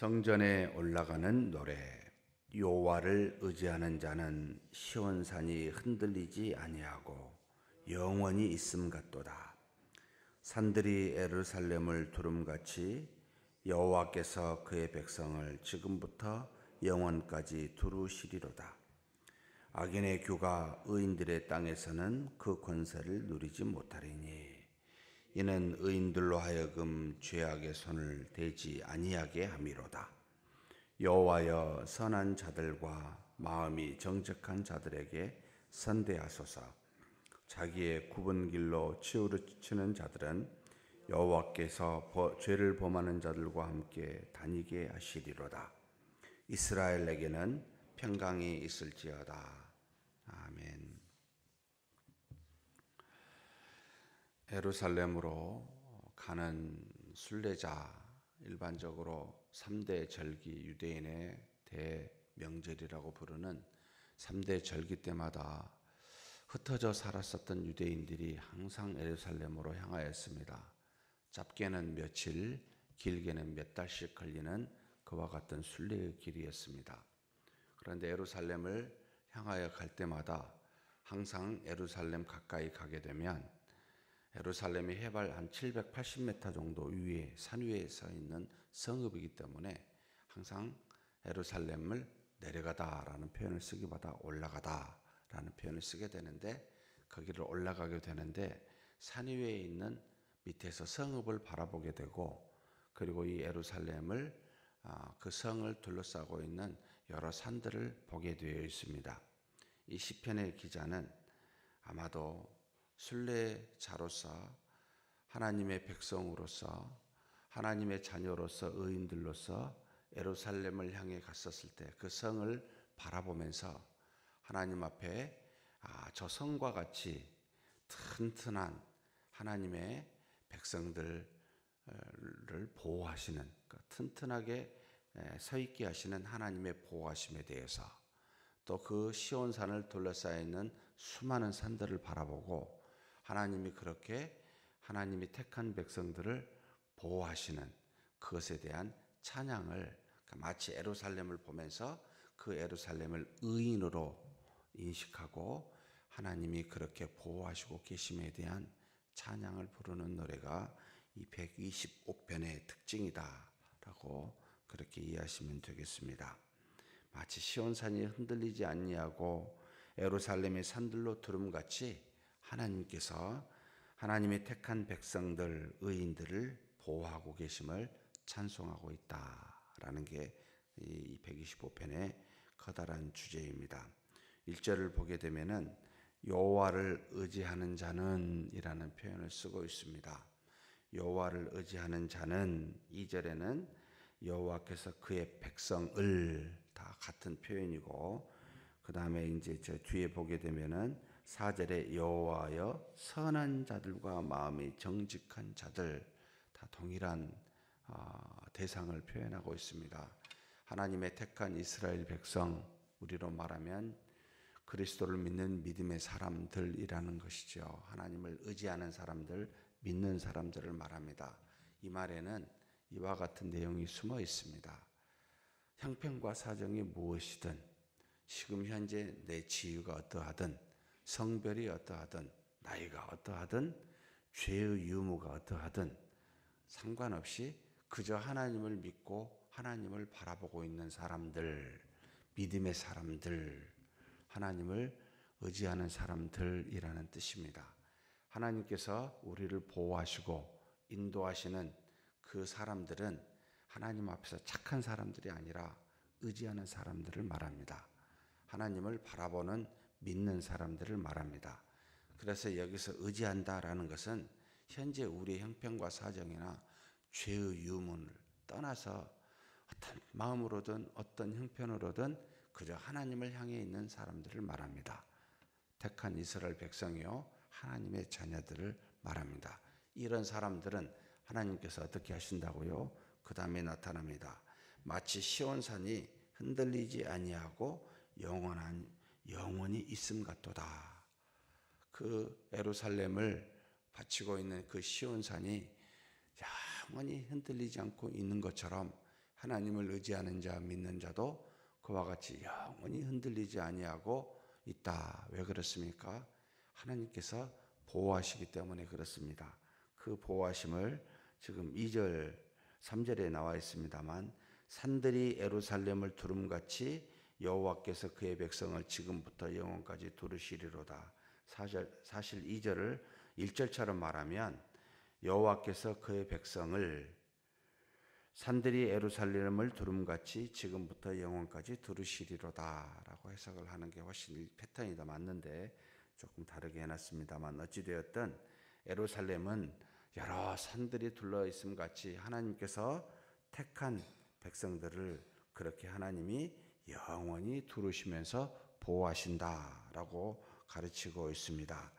성전에 올라가는 노래 여호와를 의지하는 자는 시온산이 흔들리지 아니하고 영원히 있음 같도다. 산들이 에루살렘을 두름같이 여호와께서 그의 백성을 지금부터 영원까지 두루시리로다. 악인의 규가 의인들의 땅에서는 그 권세를 누리지 못하리니 이는 의인들로 하여금 죄악의 손을 대지 아니하게 함이로다. 여호와여 선한 자들과 마음이 정직한 자들에게 선대하소서. 자기의 굽은 길로 치우치는 자들은 여호와께서 버- 죄를 범하는 자들과 함께 다니게 하시리로다. 이스라엘에게는 평강이 있을지어다. 아멘. 에루살렘으로 가는 순례자 일반적으로 3대 절기 유대인의 대명절이라고 부르는 3대 절기 때마다 흩어져 살았었던 유대인들이 항상 에루살렘으로 향하였습니다. 짧게는 며칠, 길게는 몇 달씩 걸리는 그와 같은 순례의 길이었습니다. 그런데 에루살렘을 향하여 갈 때마다 항상 에루살렘 가까이 가게 되면 에루살렘이 해발 한 780m 정도 위에 산 위에 서 있는 성읍이기 때문에 항상 에루살렘을 내려가다라는 표현을 쓰기보다 올라가다라는 표현을 쓰게 되는데 거기를 올라가게 되는데 산 위에 있는 밑에서 성읍을 바라보게 되고 그리고 이 에루살렘을 아, 그 성을 둘러싸고 있는 여러 산들을 보게 되어 있습니다. 이 시편의 기자는 아마도 순례자로서 하나님의 백성으로서 하나님의 자녀로서 의인들로서 에루살렘을 향해 갔었을 때 그 성을 바라보면서 하나님 앞에 아, 저 성과 같이 튼튼한 하나님의 백성들을 보호하시는 그 튼튼하게 서 있게 하시는 하나님의 보호하심에 대해서 또 그 시온산을 둘러싸여 있는 수많은 산들을 바라보고 하나님이 그렇게 하나님이 택한 백성들을 보호하시는 그것에 대한 찬양을 그러니까 마치 에루살렘을 보면서 그 에루살렘을 의인으로 인식하고 하나님이 그렇게 보호하시고 계심에 대한 찬양을 부르는 노래가 이 125편의 특징이다라고 그렇게 이해하시면 되겠습니다. 마치 시온산이 흔들리지 아니하고 에루살렘의 산들로 두름같이 하나님께서 하나님의 택한 백성들 의인들을 보호하고 계심을 찬송하고 있다라는 게 이 125편의 커다란 주제입니다. 1절을 보게 되면은 여호와를 의지하는 자는이라는 표현을 쓰고 있습니다. 여호와를 의지하는 자는 2절에는 여호와께서 그의 백성을 다 같은 표현이고 그 다음에 이제 저 뒤에 보게 되면은 4절에 여호와여 선한 자들과 마음이 정직한 자들 다 동일한 어, 대상을 표현하고 있습니다. 하나님의 택한 이스라엘 백성 우리로 말하면 그리스도를 믿는 믿음의 사람들이라는 것이죠. 하나님을 의지하는 사람들, 믿는 사람들을 말합니다. 이 말에는 이와 같은 내용이 숨어 있습니다. 형편과 사정이 무엇이든 지금 현재 내 지위가 어떠하든 성별이 어떠하든 나이가 어떠하든 죄의 유무가 어떠하든 상관없이 그저 하나님을 믿고 하나님을 바라보고 있는 사람들, 믿음의 사람들, 하나님을 의지하는 사람들이라는 뜻입니다. 하나님께서 우리를 보호하시고 인도하시는 그 사람들은 하나님 앞에서 착한 사람들이 아니라 의지하는 사람들을 말합니다. 하나님을 바라보는 믿는 사람들을 말합니다. 그래서 여기서 의지한다라는 것은 현재 우리의 형편과 사정이나 죄의 유문을 떠나서 어떤 마음으로든 어떤 형편으로든 그저 하나님을 향해 있는 사람들을 말합니다. 택한 이스라엘 백성이요 하나님의 자녀들을 말합니다. 이런 사람들은 하나님께서 어떻게 하신다고요? 그 다음에 나타납니다. 마치 시온산이 흔들리지 아니하고 영원한 영원히 있음 같도다. 그 에루살렘을 바치고 있는 그 시온산이 영원히 흔들리지 않고 있는 것처럼 하나님을 의지하는 자 믿는 자도 그와 같이 영원히 흔들리지 아니하고 있다. 왜 그렇습니까? 하나님께서 보호하시기 때문에 그렇습니다. 그 보호하심을 지금 2절, 3절에 나와 있습니다만 산들이 에루살렘을 두름같이 여호와께서 그의 백성을 지금부터 영원까지 두르시리로다. 사실, 사실 2절을 1절처럼 말하면 여호와께서 그의 백성을 산들이 에루살렘을 두름같이 지금부터 영원까지 두르시리로다라고 해석을 하는 게 훨씬 패턴이 더 맞는데 조금 다르게 해놨습니다만 어찌되었든 에루살렘은 여러 산들이 둘러 있음 같이 하나님께서 택한 백성들을 그렇게 하나님이 영원히 두르시면서 보호하신다라고 가르치고 있습니다.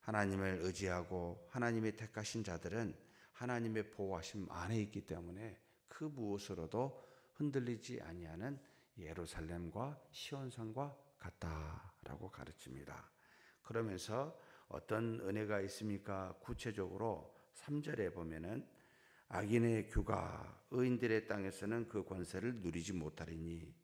하나님을 의지하고 하나님의 택하신 자들은 하나님의 보호하심 안에 있기 때문에 그 무엇으로도 흔들리지 아니하는 예루살렘과 시온산과 같다라고 가르칩니다. 그러면서 어떤 은혜가 있습니까? 구체적으로 3절에 보면은 악인의 규가 의인들의 땅에서는 그 권세를 누리지 못하리니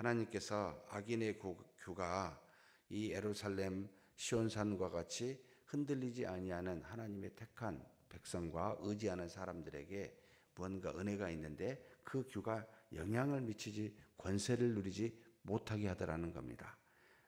하나님께서 악인의 규가 이 예루살렘 시온산과 같이 흔들리지 아니하는 하나님의 택한 백성과 의지하는 사람들에게 뭔가 은혜가 있는데 그 규가 영향을 미치지 권세를 누리지 못하게 하더라는 겁니다.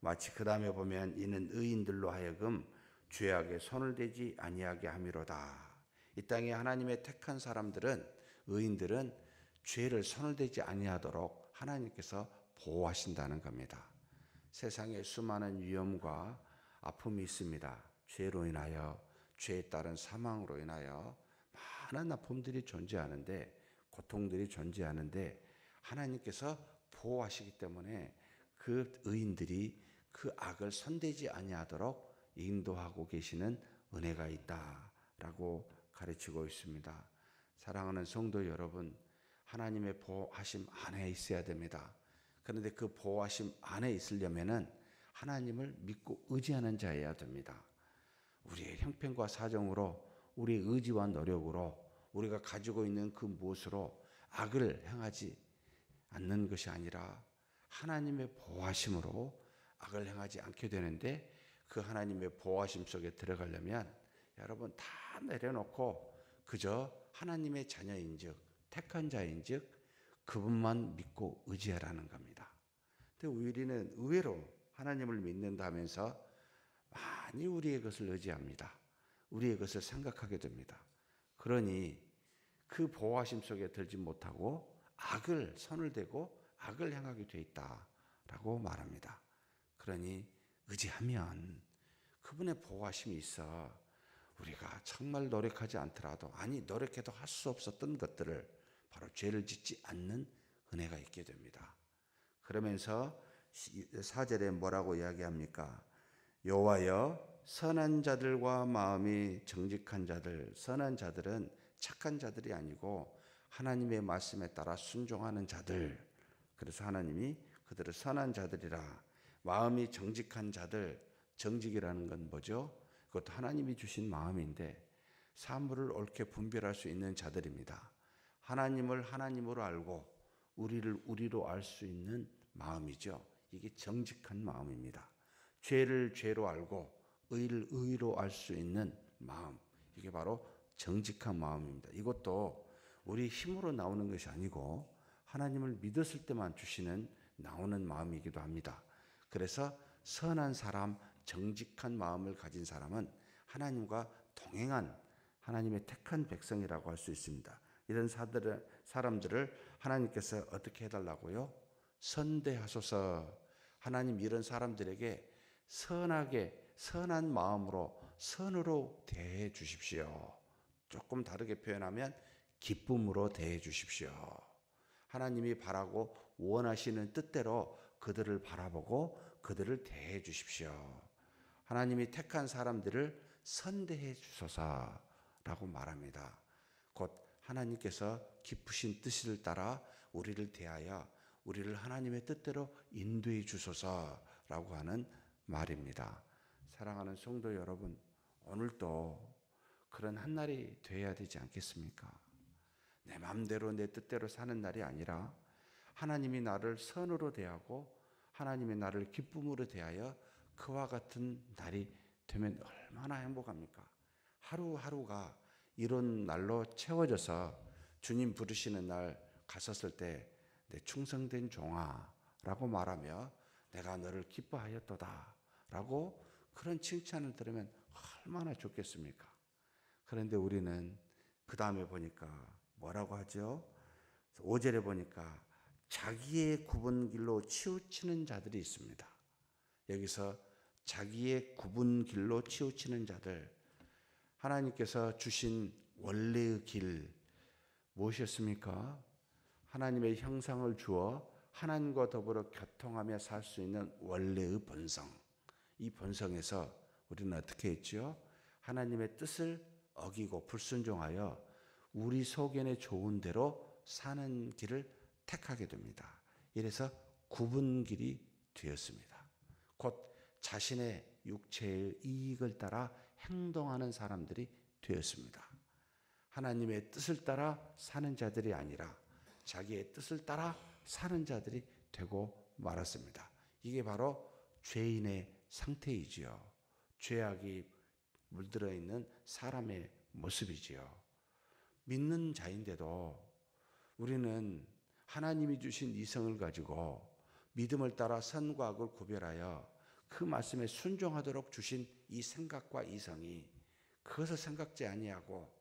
마치 그 다음에 보면 이는 의인들로 하여금 죄악에 손을 대지 아니하게 함이로다. 이 땅에 하나님의 택한 사람들은 의인들은 죄를 손을 대지 아니하도록 하나님께서 보호하신다는 겁니다. 세상에 수많은 위험과 아픔이 있습니다. 죄로 인하여 죄에 따른 사망으로 인하여 많은 아픔들이 존재하는데 고통들이 존재하는데 하나님께서 보호하시기 때문에 그 의인들이 그 악을 손대지 아니하도록 인도하고 계시는 은혜가 있다라고 가르치고 있습니다. 사랑하는 성도 여러분, 하나님의 보호하심 안에 있어야 됩니다. 그런데 그 보호하심 안에 있으려면은 하나님을 믿고 의지하는 자여야 됩니다. 우리의 형편과 사정으로 우리의 의지와 노력으로 우리가 가지고 있는 그 무엇으로 악을 행하지 않는 것이 아니라 하나님의 보호하심으로 악을 행하지 않게 되는데 그 하나님의 보호하심 속에 들어가려면 여러분 다 내려놓고 그저 하나님의 자녀인즉 택한 자인즉 그분만 믿고 의지하라는 겁니다. 근데 우리는 의외로 하나님을 믿는다면서 많이 우리의 것을 의지합니다. 우리의 것을 생각하게 됩니다. 그러니 그 보호하심 속에 들지 못하고 악을 손을 대고 악을 향하게 돼 있다라고 말합니다. 그러니 의지하면 그분의 보호하심이 있어 우리가 정말 노력하지 않더라도 아니 노력해도 할 수 없었던 것들을 바로 죄를 짓지 않는 은혜가 있게 됩니다. 그러면서 4절에 뭐라고 이야기합니까? 여호와여 선한 자들과 마음이 정직한 자들 선한 자들은 착한 자들이 아니고 하나님의 말씀에 따라 순종하는 자들 그래서 하나님이 그들을 선한 자들이라 마음이 정직한 자들 정직이라는 건 뭐죠? 그것도 하나님이 주신 마음인데 사물을 옳게 분별할 수 있는 자들입니다. 하나님을 하나님으로 알고 우리를 우리로 알 수 있는 마음이죠. 이게 정직한 마음입니다. 죄를 죄로 알고 의를 의로 알 수 있는 마음. 이게 바로 정직한 마음입니다. 이것도 우리 힘으로 나오는 것이 아니고 하나님을 믿었을 때만 주시는 나오는 마음이기도 합니다. 그래서 선한 사람, 정직한 마음을 가진 사람은 하나님과 동행한 하나님의 택한 백성이라고 할 수 있습니다. 이런 사람들을 하나님께서 어떻게 해달라고요? 선대하소서. 하나님 이런 사람들에게 선하게 선한 마음으로 선으로 대해 주십시오. 조금 다르게 표현하면 기쁨으로 대해 주십시오. 하나님이 바라고 원하시는 뜻대로 그들을 바라보고 그들을 대해 주십시오. 하나님이 택한 사람들을 선대해 주소서라고 말합니다. 곧 하나님께서 기쁘신 뜻을 따라 우리를 대하여 우리를 하나님의 뜻대로 인도해 주소서라고 하는 말입니다. 사랑하는 성도 여러분, 오늘도 그런 한 날이 되어야 되지 않겠습니까? 내 마음대로 내 뜻대로 사는 날이 아니라 하나님이 나를 선으로 대하고 하나님이 나를 기쁨으로 대하여 그와 같은 날이 되면 얼마나 행복합니까? 하루하루가 이런 날로 채워져서 주님 부르시는 날 갔었을 때 내 충성된 종아라고 말하며 내가 너를 기뻐하였도다 라고 그런 칭찬을 들으면 얼마나 좋겠습니까? 그런데 우리는 그 다음에 보니까 뭐라고 하죠? 5절에 보니까 자기의 굽은 길로 치우치는 자들이 있습니다. 여기서 자기의 굽은 길로 치우치는 자들 하나님께서 주신 원래의 길 무엇이었습니까? 하나님의 형상을 주어 하나님과 더불어 교통하며 살 수 있는 원래의 본성. 이 본성에서 우리는 어떻게 했죠? 하나님의 뜻을 어기고 불순종하여 우리 속에는 좋은 대로 사는 길을 택하게 됩니다. 이래서 굽은 길이 되었습니다. 곧 자신의 육체의 이익을 따라 행동하는 사람들이 되었습니다. 하나님의 뜻을 따라 사는 자들이 아니라 자기의 뜻을 따라 사는 자들이 되고 말았습니다. 이게 바로 죄인의 상태이지요. 죄악이 물들어 있는 사람의 모습이지요. 믿는 자인데도 우리는 하나님이 주신 이성을 가지고 믿음을 따라 선과 악을 구별하여 그 말씀에 순종하도록 주신 이 생각과 이성이 그것을 생각지 아니하고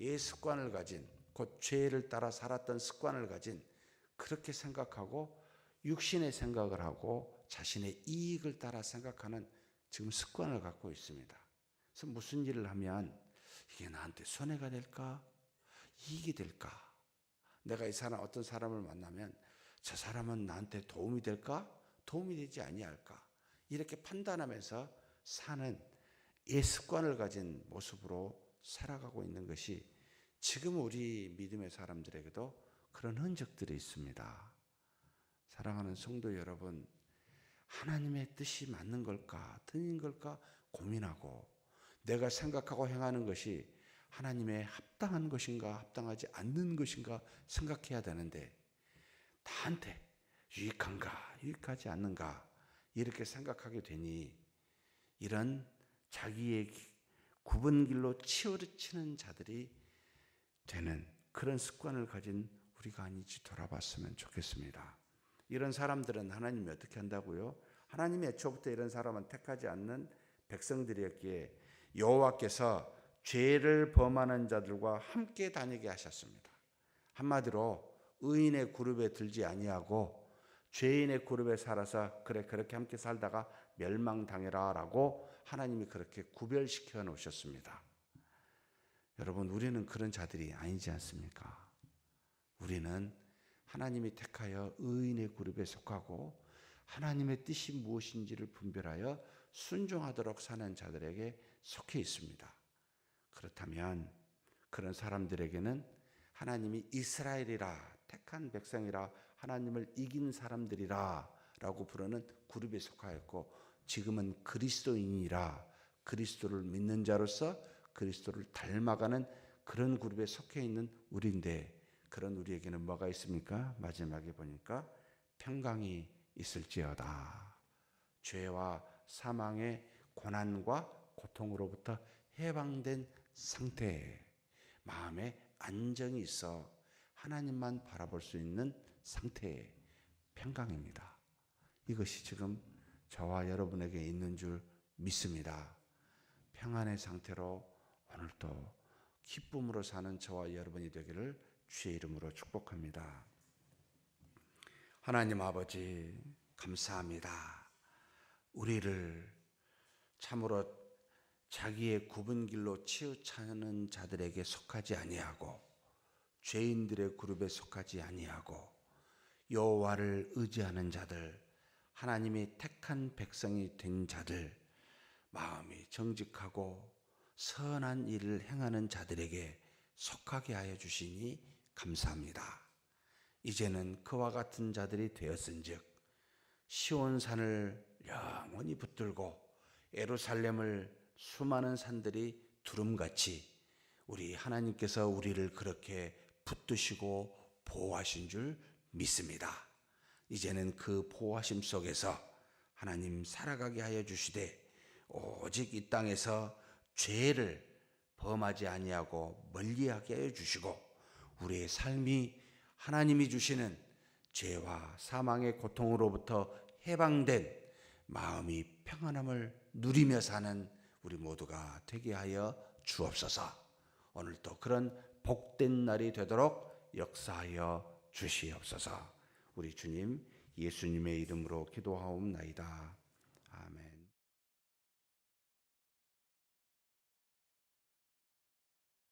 예 습관을 가진 곧 죄를 따라 살았던 습관을 가진 그렇게 생각하고 육신의 생각을 하고 자신의 이익을 따라 생각하는 지금 습관을 갖고 있습니다. 그래서 무슨 일을 하면 이게 나한테 손해가 될까? 이익이 될까? 내가 이 사람 어떤 사람을 만나면 저 사람은 나한테 도움이 될까? 도움이 되지 아니할까? 이렇게 판단하면서 사는 예 습관을 가진 모습으로 살아가고 있는 것이 지금 우리 믿음의 사람들에게도 그런 흔적들이 있습니다. 사랑하는 성도 여러분, 하나님의 뜻이 맞는 걸까, 틀린 걸까 고민하고 내가 생각하고 행하는 것이 하나님의 합당한 것인가, 합당하지 않는 것인가 생각해야 되는데 나한테 유익한가, 유익하지 않는가 이렇게 생각하게 되니 이런 자기의 굽은 길로 치우치는 자들이 되는 그런 습관을 가진 우리가 아니지 돌아봤으면 좋겠습니다. 이런 사람들은 하나님이 어떻게 한다고요? 하나님이 애초부터 이런 사람은 택하지 않는 백성들이었기에 여호와께서 죄를 범하는 자들과 함께 다니게 하셨습니다. 한마디로 의인의 그룹에 들지 아니하고 죄인의 그룹에 살아서 그래 그렇게 함께 살다가 멸망당해라라고 하나님이 그렇게 구별시켜 놓으셨습니다. 여러분 우리는 그런 자들이 아니지 않습니까? 우리는 하나님이 택하여 의인의 그룹에 속하고 하나님의 뜻이 무엇인지를 분별하여 순종하도록 사는 자들에게 속해 있습니다. 그렇다면 그런 사람들에게는 하나님이 이스라엘이라 택한 백성이라 하나님을 이긴 사람들이라 라고 부르는 그룹에 속하였고 지금은 그리스도인이라 그리스도를 믿는 자로서 그리스도를 닮아가는 그런 그룹에 속해 있는 우리인데 그런 우리에게는 뭐가 있습니까? 마지막에 보니까 평강이 있을지어다. 죄와 사망의 고난과 고통으로부터 해방된 상태, 마음에 안정이 있어 하나님만 바라볼 수 있는 상태의 평강입니다. 이것이 지금 저와 여러분에게 있는 줄 믿습니다. 평안의 상태로 오늘도 기쁨으로 사는 저와 여러분이 되기를 주의 이름으로 축복합니다. 하나님 아버지 감사합니다. 우리를 참으로 자기의 굽은 길로 치우치는 자들에게 속하지 아니하고 죄인들의 그룹에 속하지 아니하고 여호와를 의지하는 자들 하나님이 택한 백성이 된 자들 마음이 정직하고 선한 일을 행하는 자들에게 속하게 하여 주시니 감사합니다. 이제는 그와 같은 자들이 되었은즉 시온산을 영원히 붙들고 에루살렘을 수많은 산들이 두름같이 우리 하나님께서 우리를 그렇게 붙드시고 보호하신 줄 믿습니다. 이제는 그 보호하심 속에서 하나님 살아가게 하여 주시되 오직 이 땅에서 죄를 범하지 아니하고 멀리하게 하여 주시고 우리의 삶이 하나님이 주시는 죄와 사망의 고통으로부터 해방된 마음이 평안함을 누리며 사는 우리 모두가 되게 하여 주옵소서. 오늘도 그런 복된 날이 되도록 역사하여 주시옵소서. 우리 주님 예수님의 이름으로 기도하옵나이다.